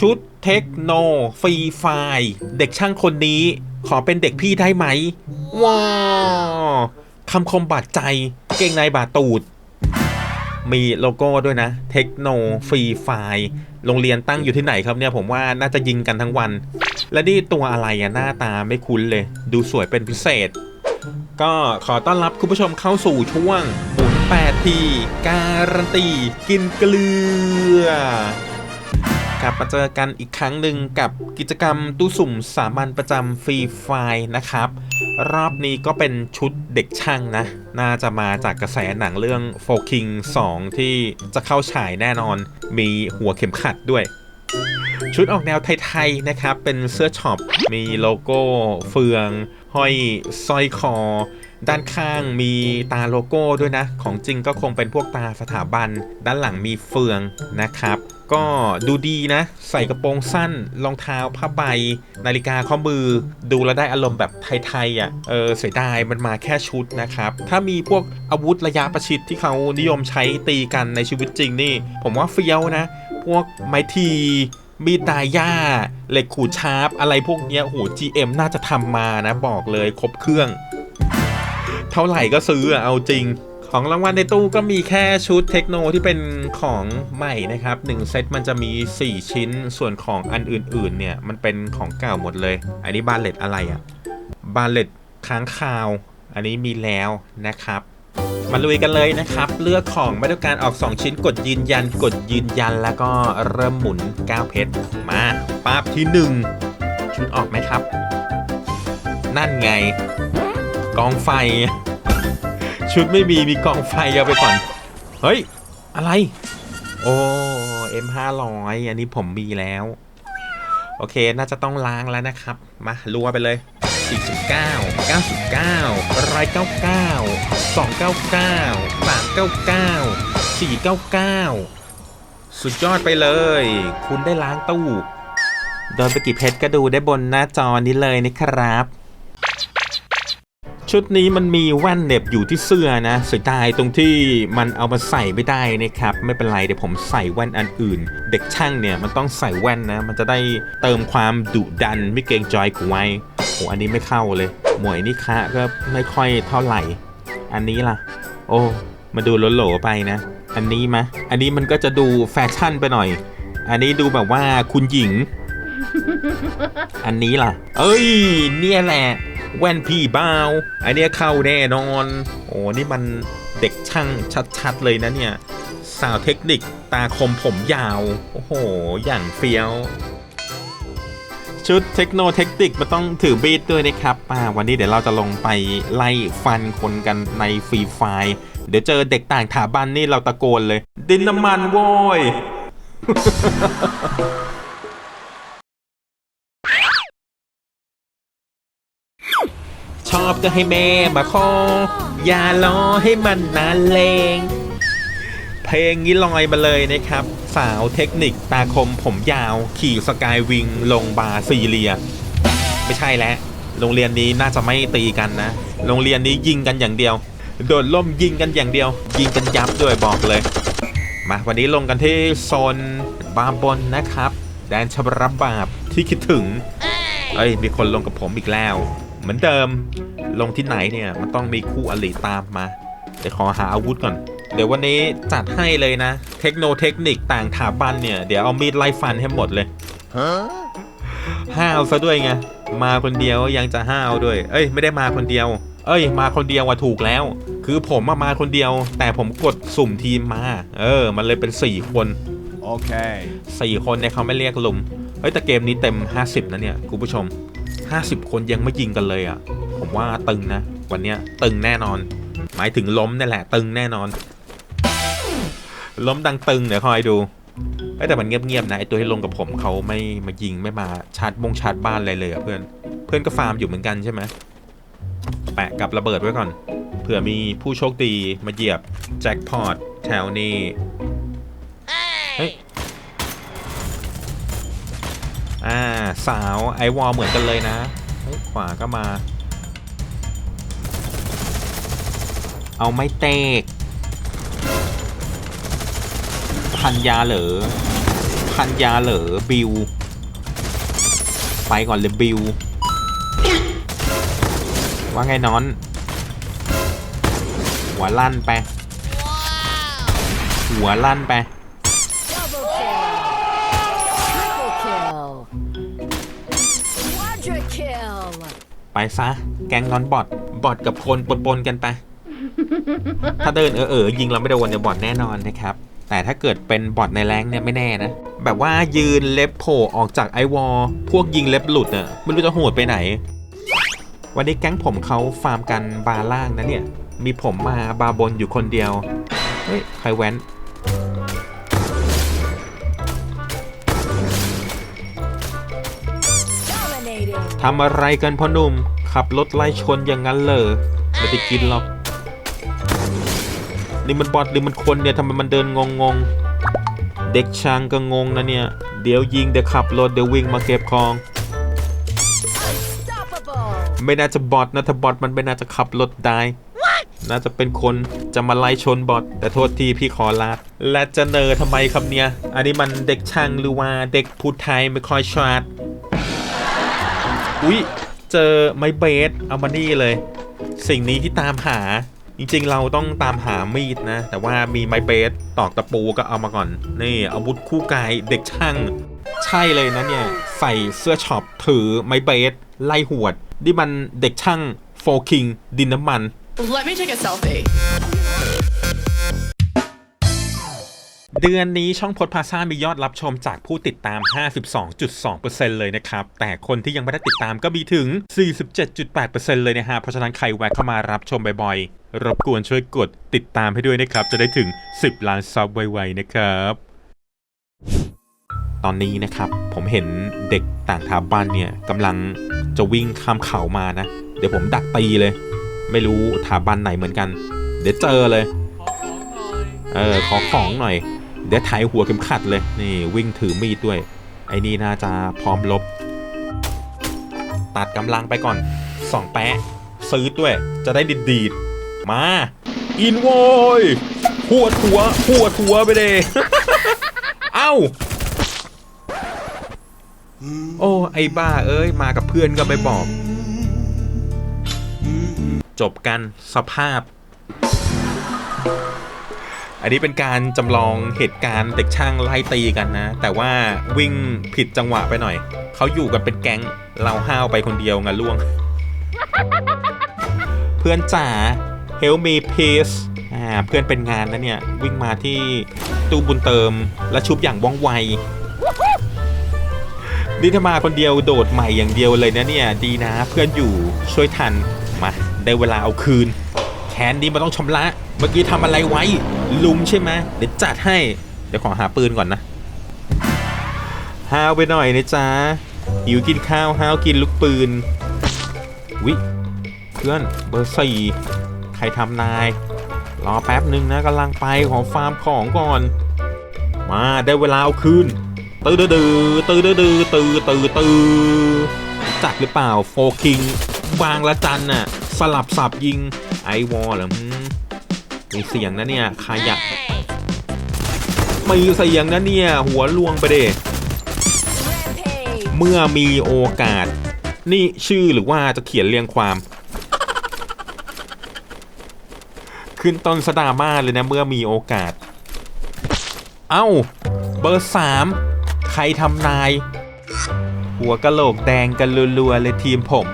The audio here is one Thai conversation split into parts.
ชุดเทคโนฟรีไฟล์เด็กช่างคนนี้ ขอเป็นเด็กพี่ได้ไหม ว้าวคำคมบาดใจ เก่งในบาดตูด มีโลโก้ด้วยนะ เทคโนฟรีไฟล์โรงเรียนตั้งอยู่ที่ไหนครับเนี่ย ผมว่าน่าจะยิงกันทั้งวัน และนี่ตัวอะไรอะหน้าตาไม่คุ้นเลย ดูสวยเป็นพิเศษ ก็ขอต้อนรับคุณผู้ชมเข้าสู่ช่วงหมุน8ทีการันตีกินเกลือ กลับมาเจอกันอีกครั้งหนึ่งกับกิจกรรมตู้สุ่มสามัญประจำฟรีไฟล์นะครับ รอบนี้ก็เป็นชุดเด็กช่างนะ น่าจะมาจากกระแสหนังเรื่อง f o r King 2ที่จะเข้าฉายแน่นอน มีหัวเข็มขัดด้วย ชุดออกแนวไทยๆนะครับ เป็นเสื้อช็อป มีโลโก้เฟือง ห้อยสร้อยคอ ด้านข้างมีตาโลโก้ด้วยนะ ของจริงก็คงเป็นพวกตาสถาบัน ด้านหลังมีเฟืองนะครับ ก็ดูดีนะ ใส่กระโปรงสั้นรองเท้าผ้าใบ นาฬิกาข้อมือ ดูแล้วได้อารมณ์แบบไทยๆอะเออเสียดายมันมาแค่ชุดนะครับ ถ้ามีพวกอาวุธระยะประชิดที่เขานิยมใช้ตีกันในชีวิตจริงนี่ ผมว่าเฟี้ยวนะ พวกไม้ทีมีดดาย่าเหล็กขูดชาร์ปอะไรพวกเนี้ยโห GM น่าจะทำมานะบอกเลยครบเครื่อง เท่าไหร่ก็ซื้อเอาจริง ของรางวัลในตู้ก็มีแค่ชุดเทคโนที่เป็นของใหม่นะครับ1เซตมันจะมี 4 ชิ้นส่วนของอันอื่นๆเนี่ยมันเป็นของเก่าหมดเลย อันนี้บาเลตอะไรอะบาเลตค้างคาว อันนี้มีแล้วนะครับมาลุยกันเลยนะครับ เลือกของไม่ต้องการออก 2 ชิ้นกดยืนยันกดยืนยันแล้วก็เริ่มหมุน 9 เพชรมาปั๊บที่ 1 ชุดออกไหมครับ นั่นไง กองไฟ ชุดไม่มีมีกองไฟเอาไปก่อน เฮ้ย อะไร โอ้ M500 อันนี้ผมมีแล้ว โอเคน่าจะต้องล้างแล้วนะครับ มารัวไปเลย 49 99 199 299 399 499 สุดยอดไปเลย คุณได้ล้างตู้ โดนไปกี่เพชรก็ดูได้บนหน้าจอนี้เลยนะครับ ชุดนี้มันมีแว่นเน็บอยู่ที่เสื้อนะเสียดายตรงที่มันเอามาใส่ไม่ได้นะครับไม่เป็นไรเดี๋ยวผมใส่แว่นอันอื่น เด็กช่างเนี่ยมันต้องใส่แว่นนะ มันจะได้เติมความดุดันไม่เกรงจอยกูไว้โอ้อันนี้ไม่เข้าเลยหมวยนี่คะก็ไม่ค่อยเท่าไหร่ อันนี้ล่ะ โอ้มาดูโหลไปนะ อันนี้มะอันนี้มันก็จะดูแฟชั่นไปหน่อย อันนี้ดูแบบว่าคุณหญิง อันนี้ล่ะ เอ้ย เนี่ยแหละ แว่นพี่บ้าวอันเนี้ยเข้าแน่นอน โอ้นี่มันเด็กช่างชัดๆเลยนะเนี่ย สาวเทคนิคตาคมผมยาว โอ้โห อย่างเฟี้ยว ชุดเทคโนเทคนิคมันต้องถือบีดด้วยนะครับอ่าวันนี้เดี๋ยวเราจะลงไปไล่ฟันคนกันในฟรีไฟล์เดี๋ยวเจอเด็กต่างถาบันนี่เราตะโกนเลย ดินน้ำมันโว้ย อบก็ให้แม่มาขออย่ารอให้มันนานเลง เพลงนี้ลอยมาเลยนะครับ สาวเทคนิคตาคมผมยาว ขี่สกายวิง ลงบาซีเรีย ไม่ใช่แล้วโรงเรียนนี้น่าจะไม่ตีกันนะ โรงเรียนนี้ยิงกันอย่างเดียว โดดล่มยิงกันอย่างเดียว ยิงกันยับด้วยบอกเลย มาวันนี้ลงกันที่โซนบาบนนะครับ แดนชบรับบาปที่คิดถึง เอ้ย มีคนลงกับผมอีกแล้ว เหมือนเดิมลงที่ไหนเนี่ยมันต้องมีคู่อริตามมาเดี๋ยวขอหาอาวุธก่อน เดี๋ยววันนี้จัดให้เลยนะ เทคโนเทคนิคต่างถาบันเนี่ย เดี๋ยวเอามีดไล่ฟันให้หมดเลยห้าวซะด้วยไงมาคนเดียวยังจะห้าวด้วย เอ้ย ไม่ได้มาคนเดียว เอ้ย มาคนเดียวว่าถูกแล้ว คือผมมามาคนเดียว แต่ผมกดสุ่มทีมมา เออ มันเลยเป็น 4 คน Okay. 4คนเนี่ยเขาไม่เรียกลุมเฮ้ยแต่เกมนี้เต็ม 50นะเนี่ยคุณผู้ชม 50 คนยังไม่ยิงกันเลยอะ่ะ ผมว่าตึงนะ วันเนี้ยตึงแน่นอน หมายถึงล้มนี่แหละ ตึงแน่นอน ล้มดังตึงเดี๋ยวคอยดูแต่มันเงียบๆนะไอตัวที่ลงกับผมเขาไม่มายิงไม่มาชาร์จบงชาร์จบ้านอะไรเลยอะเพื่อนเพื่อนก็ฟาร์มอยู่เหมือนกันใช่ไหมแปะกับระเบิดไว้ก่อนเผื่อมีผู้โชคดีมาเหยียบแจ็คพอตแถวนี้เฮ้ย อ่าสาวไอวอลเหมือนกันเลยนะขวาก็มา เอาไม่เตกพันยาเหรอพันยาเหรอบิว ไปก่อนเลยบิว ว่าไงนอน หัวลั่นไป หัวลั่นไป Triple kill. Quadra kill. ไปซะ แก๊งนอนบอทบอทกับคนปนๆกันไป ถ้าเดินเออเออยิงเราไม่โดนเนี่ยบอทแน่นอนนะครับ แต่ถ้าเกิดเป็นบอทในแรงค์เนี่ยไม่แน่นะ แบบว่ายืนเล็บโผล่ออกจากไอวอลพวกยิงเล็บหลุดอะไม่รู้จะโหดไปไหน วันนี้แก๊งผมเขาฟาร์มกันบาร์ล่างนะเนี่ย มีผมมาบาร์บนอยู่คนเดียว เฮ้ยใครแว้น ทำอะไรกันพ่อหนุ่ม ขับรถไล่ชนอย่างนั้นเลยไม่ได้กินหรอก นี่มันบอทหรือมันคนเนี่ยทำไมมันเดินงงงๆเด็กช่างก็งงนะเนี่ย เดี๋ยวยิงเดี๋ยวขับรถเดี๋ยววิ่งมาเก็บของ ไม่น่าจะบอทนะถ้าบอทมันไม่น่าจะขับรถได้น่าจะเป็นคนจะมาไล่ชนบอทแต่โทษทีพี่ขอลาและจะเนอทำไมครับเนี่ย อันนี้มันเด็กช่างหรือว่าเด็กพูดไทยไม่ค่อยชาด อุ๊ยเจอไม้เบสเอามานี่เลย สิ่งนี้ที่ตามหา จริงๆ เราต้องตามหามีดนะ แต่ว่ามีไม้เบสตอกตะปูก็เอามาก่อน นี่อาวุธคู่กายเด็กช่าง ใช่เลยนะเนี่ย ใส่เสื้อช็อปถือไม้เบสไล่หวด นี่มันเด็กช่างโฟคิงดินน้ำมัน Let me take a selfie. เดือนนี้ช่องพดพาซ่ามียอดรับชมจากผู้ติดตาม 52.2%เลยนะครับ แต่คนที่ยังไม่ได้ติดตามก็มีถึง 47.8%เลยนะฮะ เพราะฉะนั้นใครแวะเข้ามารับชมบ่อยๆ รบกวนช่วยกดติดตามให้ด้วยนะครับ จะได้ถึง 10 ล้านซับไวๆนะครับ ตอนนี้นะครับผมเห็นเด็กต่างถาบ้านเนี่ยกำลังจะวิ่งข้ามเขามานะ เดี๋ยวผมดักตีเลย ไม่รู้ถาบันไหนเหมือนกัน เดี๋ยวเจอเลย เออขอของหน่อย เดี๋ยวถ่ายหัวเข็มขัดเลย นี่วิ่งถือมีดด้วย ไอ้นี่น่าจะพร้อมลบ ตัดกำลังไปก่อนสองแปะซื้อด้วย จะได้ดีดดีดมา อินโวยหัวดหัวหัวดหัวไปเลยเอ้า โอ้ ไอ้บ้าเอ้ย มากับเพื่อนก็ไม่บอก จบกันสภาพ อันนี้เป็นการจำลองเหตุการณ์เด็กช่างไล่ตีกันนะ แต่ว่าวิ่งผิดจังหวะไปหน่อย เขาอยู่กันเป็นแก๊งเราห้าวไปคนเดียวงานล่วง เพื่อนจ๋า help me please อ่าเพื่อนเป็นงานนะเนี่ย วิ่งมาที่ตู้บุญเติมและชุบอย่างว่องไวนี่ถ้ามาคนเดียวโดดใหม่อย่างเดียวเลยนะเนี่ย ดีนะเพื่อนอยู่ช่วยทันมาได้เวลาเอาคืนแค้นนี้มันต้องชำระ เมื่อกี้ทำอะไรไว้ ลุมใช่ไหมเดี๋ยวจัดให้ เดี๋ยวขอหาปืนก่อนนะห้าวไปหน่อยนะจ๊ะหิวกินข้าวห้าวกินลูกปืนวิเพื่อนเบอร์สี่ใครทำนาย รอแป๊บหนึ่งนะกำลังไปขอฟาร์มของก่อน มาได้เวลาเอาคืนตื้อดื้อดื้อตื้อดื้อดื้อตื้อตื้อตื้อจัดหรือเปล่าโฟคิงบางละจันน่ะ สลับสับยิงไอวอลหรออื มมีเสียงนะเนี่ยใครอยากมีเสียงนะเนี่ย หัวลวงไปเด Rampage. เมื่อมีโอกาส นี่ชื่อหรือว่าจะเขียนเรียงความ ขึ้นต้นสดราม่าเลยนะเมื่อมีโอกาส เอ้า เบอร์สามใครทำนาย หัวกะโหลกแดงกันรัวๆเลยทีมผม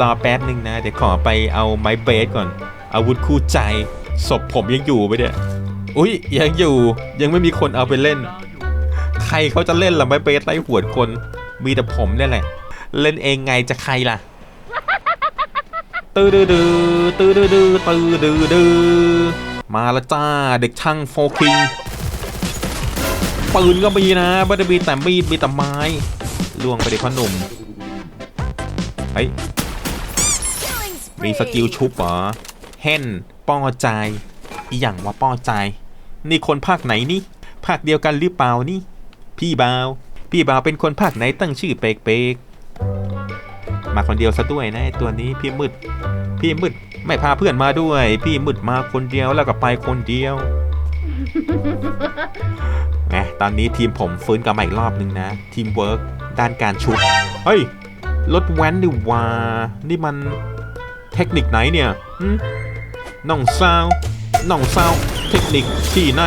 รอแป๊บหนึ่งนะ เดี๋ยวขอไปเอาไม้เบสก่อน อาวุธคู่ใจ ศพผมยังอยู่ไปเนี่ย อุ้ยยังอยู่ยังไม่มีคนเอาไปเล่น ใครเขาจะเล่นล่ะไม้เบสไล่หวดคน มีแต่ผมเนี่ยแหละ เล่นเองไงจะใครล่ะตื้อดื้อดือตื้อดื้อดือตื้อดื้อดื้อมาละจ้าเด็กช่างโฟคิงปืนก็มีนะไม่ได้มีแต่มีดมีแต่ไม้ล่วงไปเด็กพ่อหนุ่มเฮ้ยมีสกิลชุบเหรอเฮน ป้อใจายอีหยังว่าป้อใจ นี่คนภาคไหนนี่ ภาคเดียวกันหรือเปล่านี่ พี่บาว พี่บาวเป็นคนภาคไหนตั้งชื่อเปกเปกมาคนเดียวซะด้วยนะตัวนี้พี่มืด พี่มืดไม่พาเพื่อนมาด้วย พี่มืดมาคนเดียวแล้วก็ไปคนเดียวไงตอนนี้ทีมผมฟื้นกลับมาอีกรอบนึงนะ ทีมเวิร์กด้านการชุบเฮ้ยรถแว้นดิว่านี่มันเทคนิคไหนเนี่ย น้องซาวน้องซาวเทคนิคที่ไหน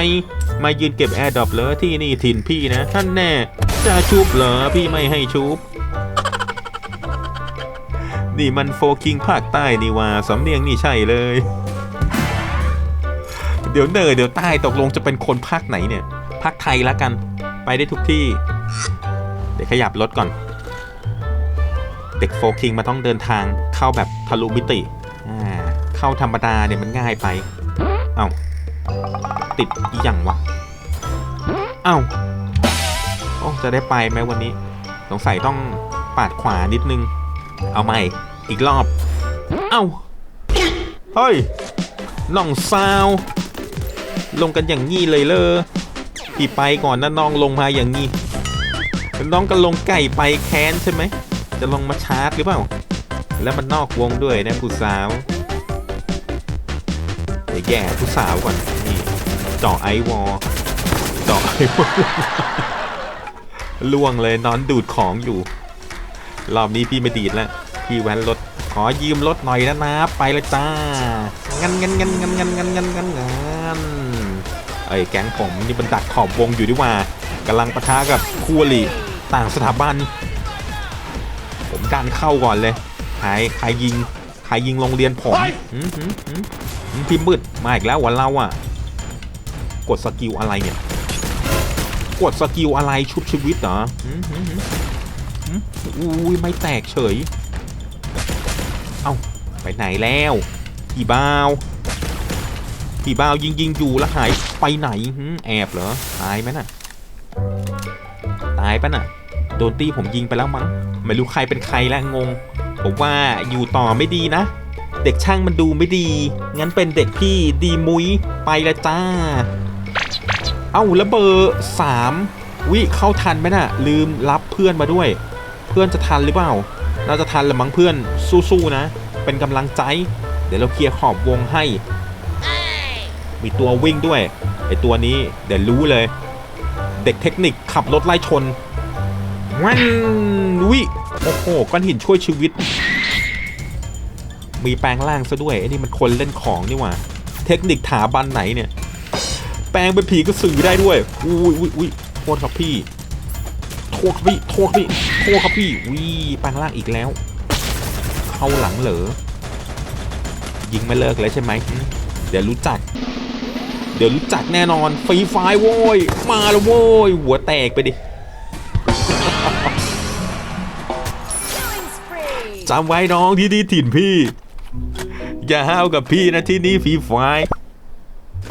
มายืนเก็บแอร์ดรอปเหรอที่นี่ถิ่นพี่นะ ท่านแน่จะชุบเหรอพี่ไม่ให้ชุบนี่มันโฟกิงภาคใต้นี่ว่าสำเนียงนี่ใช่เลย เดี๋ยวเนอเดี๋ยวใต้ตกลงจะเป็นคนภาคไหนเนี่ยภาคไทยล้วกัน ไปได้ทุกที่ เดี๋ยวขยับรถก่อน เด็กโฟคิงมันต้องเดินทางเข้าแบบทะลุมิติ เข้าธรรมดาเนี่ยมันง่ายไป เอ้าติดอีหยังวะ เอ้าโอ้จะได้ไปไหมวันนี้ สงสัยต้องปาดขวานิดนึง เอาใหม่ อีกรอบ เอ้า เฮ้ยน้องซาว ลงกันอย่างงี้เลยเลยพี่ไปก่อนนะน้องลงมาอย่างงี้น้องก็ลงไก่ไปแค้นใช่ไหม จะลงมาชาร์จหรือเปล่า แล้วมันนอกวงด้วยนะผู้สาว แย่ผู้สาวก่อนนี่เจาะไอวอลเจาะไอวอลล่วงเลยนอนดูดของอยู่ รอบนี้พี่ไม่ดีดแล้วพี่แว้นรถขอยืมรถหน่อยนะนะไปเลยจ้างันงันงันงันงันงันงันงันงันเอ้ยแก๊งผมนี่มันดักขอบวงอยู่ดีว่ากำลังปะทะกับคู่อริต่างสถาบัน ผมดันเข้าก่อนเลยใครใครยิงใครยิงโรงเรียนผม พี่มืดมาอีกแล้ววันเราอะ กดสกิลอะไรเนี่ย กดสกิลอะไรชุบชีวิตเหรอหืมหือุ้ยไม่แตกเฉย เอ้าไปไหนแล้วพี่บ้าวพี่บ้าวยิงยิงอยู่แล้วหายไปไหนแอบเหรอตายไหมน่ะ ตายปะน่ะโดนตีผมยิงไปแล้วมั้งไม่รู้ใครเป็นใครแล้วงง ผมว่าอยู่ต่อไม่ดีนะ เด็กช่างมันดูไม่ดี งั้นเป็นเด็กพี่ดีมุ้ยไปละจ้า เอ้าแล้วเบอร์สามวิเข้าทันไหมน่ะ ลืมรับเพื่อนมาด้วย เพื่อนจะทันหรือเปล่า น่าจะทันละมั้งเพื่อนสู้ๆนะ เป็นกำลังใจ เดี๋ยวเราเคลียร์ขอบวงให้ มีตัววิ่งด้วยไอตัวนี้เดี๋ยวรู้เลย เด็กเทคนิคขับรถไล่ชนวันวิโอ้โหก้อนหินช่วยชีวิต มีแปลงร่างซะด้วยไอ้นี่มันคนเล่นของนี่หว่า เทคนิคถาบันไหนเนี่ย แปลงเป็นผีกระสือได้ด้วย อุ้ยอุ้ยอุ้ยโทษครับพี่ โทษครับพี่ โทษครับพี่ โทษครับพี่วิแปลงร่างอีกแล้ว เข้าหลังเหรอ ยิงไม่เลิกเลยใช่ไหมหืมเดี๋ยวรู้จัก เดี๋ยวรู้จักแน่นอนฟรีไฟล์โว้ย มาแล้วโว้ย หัวแตกไปดิ Killing spree. จำไว้น้องที่นี่ถิ่นพี่ อย่าห้าวกับพี่นะที่นี่ฟรีไฟล์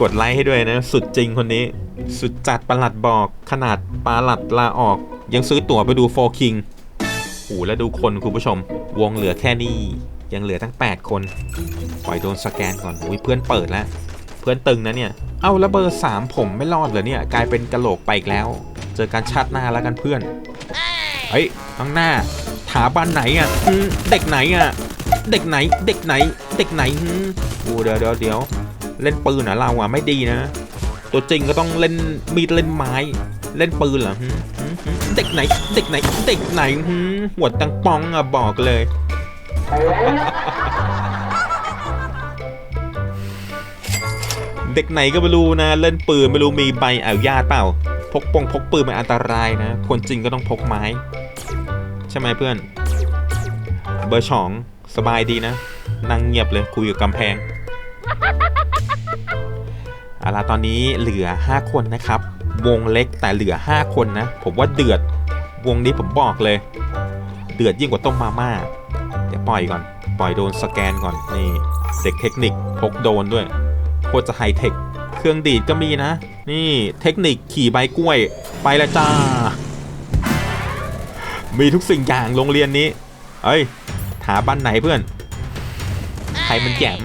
กดไลค์ให้ด้วยนะ สุดจริงคนนี้ สุดจัดประหลัดบอกขนาดปลาหลัดลาออก ยังซื้อตั๋วไปดูโฟคิงโอ้แล้วดูคนคุณผู้ชม วงเหลือแค่นี้ ยังเหลือทั้ง 8 คน ปล่อยโดนสแกนก่อนอุ้ยเพื่อนเปิดแล้ว เพื่อนตึงนะเนี่ย เอ้าแล้วเบอร์ 3 ผมไม่รอดเหรอเนี่ย กลายเป็นกะโหลกไปอีกแล้ว เจอกันชาติหน้าแล้วกันเพื่อนเฮ้ยข้างหน้าถาบันไหนอะเด็กไหนอะ เด็กไหน เด็กไหน เด็กไหนอืมโอ้เดี๋ยวเดี๋ยวเดี๋ยวเล่นปืนเหรอเราอะไม่ดีนะ ตัวจริงก็ต้องเล่นมีดเล่นไม้ เล่นปืนเหรอเด็กไหน เด็กไหน เด็กไหนหัวตังปองอะบอกเลยเด็กไหนก็ไม่รู้นะ เล่นปืนไม่รู้มีใบอนุญาตเปล่า พกปงพกปืนมันอันตรายนะคนจริงก็ต้องพกไม้ ใช่ไหมเพื่อน เบอร์สอง สบายดีนะ นั่งเงียบเลยคุยกับกำแพงเอาละตอนนี้เหลือ 5 คนนะครับ วงเล็กแต่เหลือ 5 คนนะ ผมว่าเดือดวงนี้ผมบอกเลย เดือดยิ่งกว่าต้มมาม่าเดี๋ยวปล่อยก่อน ปล่อยโดนสแกนก่อนนี่เด็กเทคนิคพกโดนด้วยโคตรจะไฮเทคเครื่องดีดก็มีนะ นี่เทคนิคขี่ใบกล้วย ไปละจ้า มีทุกสิ่งอย่างโรงเรียนนี้ เอ้ย ถาบันไหนเพื่อนใครมันแจ่ม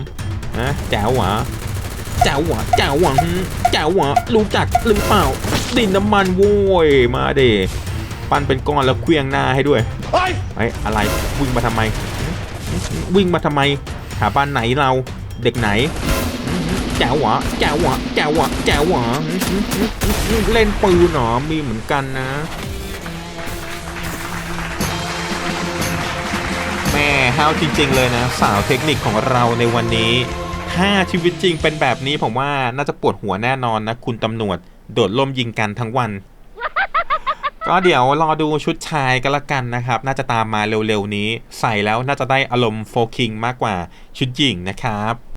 นะแจ๋วหวะแจ๋วหวะแจ๋วหวะหืมแจ๋วหวะรู้จักหรือเปล่า ดินน้ำมันโว้ยมาเดปั้นเป็นก้อนแล้วเคลียงหน้าให้ด้วยเฮ้ยอะไรวิ่งมาทำไม วิ่งมาทำไมถาบ้านไหนเราเด็กไหนถแจ๋วหวะแจ๋วหวะแจ๋วหวะแจ๋วหวะเล่นปืนเหรอมีเหมือนกันนะ แม่ห้าวจริง ๆ เลยนะ สาวเทคนิคของเราในวันนี้ถ้าชีวิตจริงเป็นแบบนี้ผมว่าน่าจะปวดหัวแน่นอนนะ คุณตำรวจ โดดล่มยิงกันทั้งวัน ก็เดี๋ยวรอดูชุดชายก็แล้วกันนะครับ น่าจะตามมาเร็วๆนี้ ใส่แล้วน่าจะได้อารมณ์โฟคิงมากกว่าชุดหญิงนะครับ